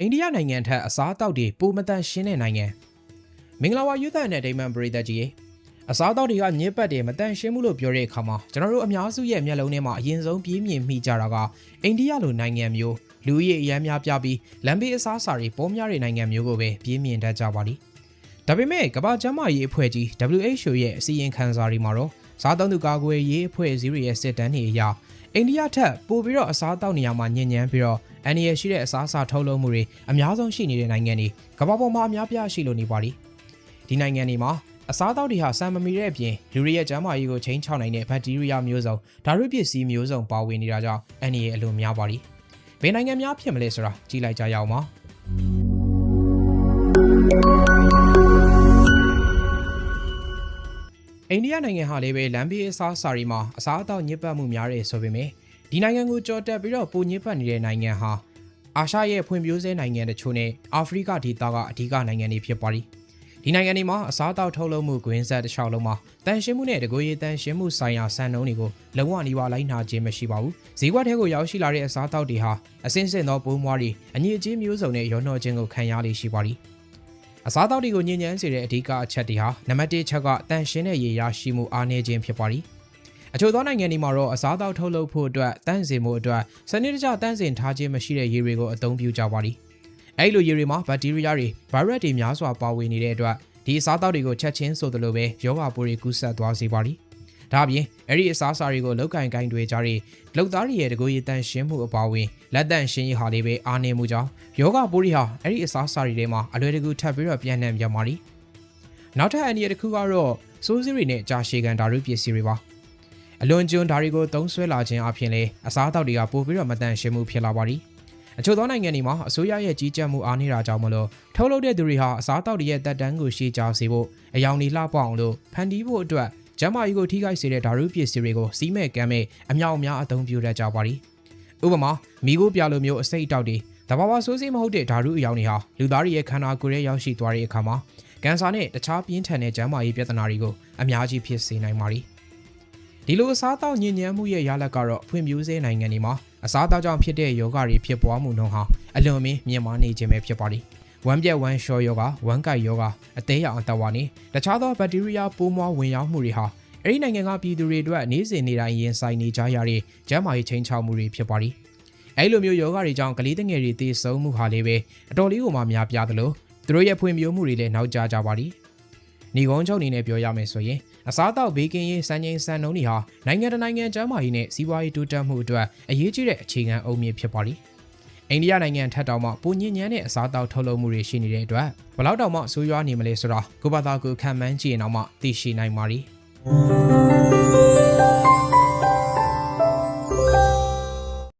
အိန္ဒိယနိုင်ငံထက်အစားအသောက်တွေပိုမတန်ရှင်းတဲ့နိုင်ငံမင်္ဂလာပါယူသန်နဲ့ဒိမန်ပရိသတ်ကြီးရေအစားအသောက်တွေကညစ်ပတ်တယ်မတန်ရှင်းဘူးလို့ပြောတဲ့အခါမှာကျွန်တော်တို့အများစုရဲ့မျက်လုံးထဲမှာအရင်ဆုံးပြေးမြင်မိကြတာကအိန္ဒိယလိုနိုင်ငံမျိုးလူဦးရေအများများပြပြီးလမ်းဘေးအစားအစာတွေပေါ်များတဲ့နိုင်ငံမျိုးကိုပဲပြေးမြင်တတ်ကြပါလိဒါပေမဲ့ကမ္ဘာ့ကျန်းမာရေးအဖွဲ့ကြီး WHO ရဲ့အစည်းအဝေးခန်းစာတွေမှာတော့ စားသုံးသူကာကွယ်ရေးအဖွဲ့အစည်းတွေရဲ့စစ်တမ်းတွေအရအိန္ဒိယထက်ပိုပြီးတော့အစားအသောက်နေရာမှာညဉ့်ညမ်းပြီးတော့အန်ဒီရရှိတဲ့အစားအစာထုတ်လုပ်မှုတွေအများဆုံးရှိနေတဲ့နိုင်ငံတွေကမ္ဘာပေါ်မှာအများပြားရှိလို့နေပါလိဒီနိုင်ငံတွေမှာအစားအသောက်တွေဟာစံမမီတဲ့အပြင်လူတွေရဲ့ကျန်းမာရေးကိုချိန်ချောက်နိုင်တဲ့ဘက်တီးရီးယားမျိုးစုံဓာတ်ရွပစ္စည်းမျိုးစုံပါဝင်နေတာကြောင့်အန်ဒီရအလွန်များပါလိဘယ်နိုင်ငံများဖြစ်မလဲဆိုတာကြည့်လိုက်ကြရအောင်ပါ အိန္ဒိယနိုင်ငံဟာလည်းပဲလမ်းဘေးအစားအစာတွေမှာအစားအသောက်ညစ်ပတ်မှုများတယ်ဆိုပေမဲ့ဒီနိုင်ငံကိုကြော်တက်ပြီးတော့ပုံညစ်ပတ်နေတဲ့နိုင်ငံဟာအာရှရဲ့ဖွံ့ဖြိုးဆဲနိုင်ငံတချို့နဲ့အာဖရိကဒေသကအဓိကနိုင်ငံတွေဖြစ်ပါသည်ဒီနိုင်ငံတွေမှာအစားအသောက်ထုတ်လုပ်မှုဂွင်းဆက်တစ်လျှောက်လုံးမှာတန်ရှင်းမှုနဲ့တကိုယ်ရည်တန်ရှင်းမှုဆိုင်ရာစံနှုန်းတွေကိုလုံးဝနှီးပါလိုက်နာခြင်းမရှိပါဘူးဈေးကွက်ထဲကိုရောက်ရှိလာတဲ့အစားအသောက်တွေဟာအစင်းစင်သောပိုးမွားတွေအညစ်အကြေးမျိုးစုံနဲ့ရောနှောခြင်းကိုခံရလေရှိပါသည် အစားအသောက်တွေကိုညဉ့်ညမ်းစေတဲ့အဓိကအချက်တွေဟာနံပါတ်1ချက်ကတန်ရှင်းတဲ့ရေရရှိမှုအားနည်းခြင်းဖြစ်ပါသည်အချို့သောနိုင်ငံတွေမှာတော့အစားအသောက်ထုတ်လုပ်ဖို့အတွက်တန့်စင်မှုအတွက်စနစ်တကျတန့်စင်ထားခြင်းမရှိတဲ့ရေတွေကိုအသုံးပြုကြပါသည်အဲ့လိုရေတွေမှာဘက်တီးရီးယားတွေဗိုင်းရပ်တွေများစွာပါဝင်နေတဲ့အတွက်ဒီအစားအသောက်တွေကိုချက်ချင်းဆိုသလိုပဲယောဂပိုးတွေကူးစက်သွားစေပါသည် ဒါအပြင်အဲ့ဒီအစားအစာတွေကိုလောက်ကင်ကိုင်းတွေကြတဲ့လောက်သားတွေရဲ့တကူရည်တန်ရှင်းမှုအပါအဝင်လက်တန့်ရှင်းရေးဟာလေးပဲအားနည်းမှုကြောင့်ယောဂပိုးတွေဟာအဲ့ဒီအစားအစာတွေထဲမှာအလွယ်တကူထပ်ပြီးတော့ပြန့်နှံ့ပြန်ပါလိနောက်ထပ်အန္တရာယ်တစ်ခုကတော့စိုးစည်းတွေနဲ့ကြာရှည်ခံဓာတ်ပစ္စည်းတွေပါအလွန်ကျွန်းဓာတ်တွေကိုသုံးဆွဲလာခြင်းအပြင်လေအစားအသောက်တွေကပိုပြီးတော့မတန်ရှင်းမှုဖြစ်လာပါလိအချို့သောနိုင်ငံတွေမှာအစိုးရရဲ့ကြီးကြပ်မှုအားနည်းတာကြောင့်မလို့ထုတ်လုပ်တဲ့သူတွေဟာအစားအသောက်တွေရဲ့တက်တန်းကိုရှေ့ကြောစေဖို့အယောင်တွေလှပအောင်လို့ဖန်တီးဖို့အတွက် ကျန်းမာရေးကိုထိခိုက်စေတဲ့ဓာတ်ပစ္စည်းတွေကိုစီးမဲ့ကမ်းမဲ့အမြောက်အများအသုံးပြုတတ်ကြပါလိဥပမာမိခိုးပြလိုမျိုးအစိတ်အတောက်တွေတဘာဝဆိုးစေးမဟုတ်တဲ့ဓာတ်အယောင်တွေဟာလူသားတွေရဲ့ခန္ဓာကိုယ်ရဲ့ရောက်ရှိသွားတဲ့အခါမှာကန်ဆာနဲ့တခြားပြင်းထန်တဲ့ကျန်းမာရေးပြဿနာတွေကိုအများကြီးဖြစ်စေနိုင်ပါလိဒီလိုအစားအသောက်ညဉ့်ညမ်းမှုရဲ့ရလဒ်ကတော့ဖွံ့ဖြိုးဆဲနိုင်ငံတွေမှာအစားအသောက်ကြောင့်ဖြစ်တဲ့ယောဂတွေဖြစ်ပွားမှုနှုန်းဟာအလွန်မင်းမြင့်မားနေခြင်းပဲဖြစ်ပါလိ ဝမ်းပြက်ဝမ်းလျှောယောဂဝမ်းကိုက်ယောဂအသေးရောင်အသက်ဝါနေတခြားသောဘက်တီးရီးယားပိုးမွားဝင်ရောက်မှုတွေဟာအဲ့ဒီနိုင်ငံကပြည်သူတွေအတွက်နေ့စဉ်နေ့တိုင်းရင်ဆိုင်နေကြရတဲ့ကျန်းမာရေးချိန်ချောက်မှုတွေဖြစ်ပါလိအဲ့လိုမျိုးယောဂတွေကြောင့်ကလေးတငယ်တွေသေဆုံးမှုဟာလည်းပဲအတော်လေးကိုမှများပြားသလိုသူတို့ရဲ့ဖွံ့ဖြိုးမှုတွေလည်းနောက်ကျကြပါလိညီကုန်းချုပ်အနေနဲ့ပြောရမယ်ဆိုရင်အစားအသောက်ဘေးကင်းရေးစံချိန်စံနှုန်းတွေဟာနိုင်ငံတကာနိုင်ငံကျန်းမာရေးနဲ့စီးပွားရေးတိုးတက်မှုအတွက်အရေးကြီးတဲ့အခြေခံအုတ်မြစ်ဖြစ်ပါလိ အိန္ဒိယနိုင်ငံထက်တောင်မှပုံညဉ့်ညမ်းတဲ့အစားအသောက်ထုတ်လုပ်မှုတွေရှိနေတဲ့အတွက်ဘလောက်တောင်မှဆိုးရွားနေမလဲဆိုတာကိုဘာသာကိုခံမှန်းကြည့်ရင်တော့မှသိရှိနိုင်ပါလိ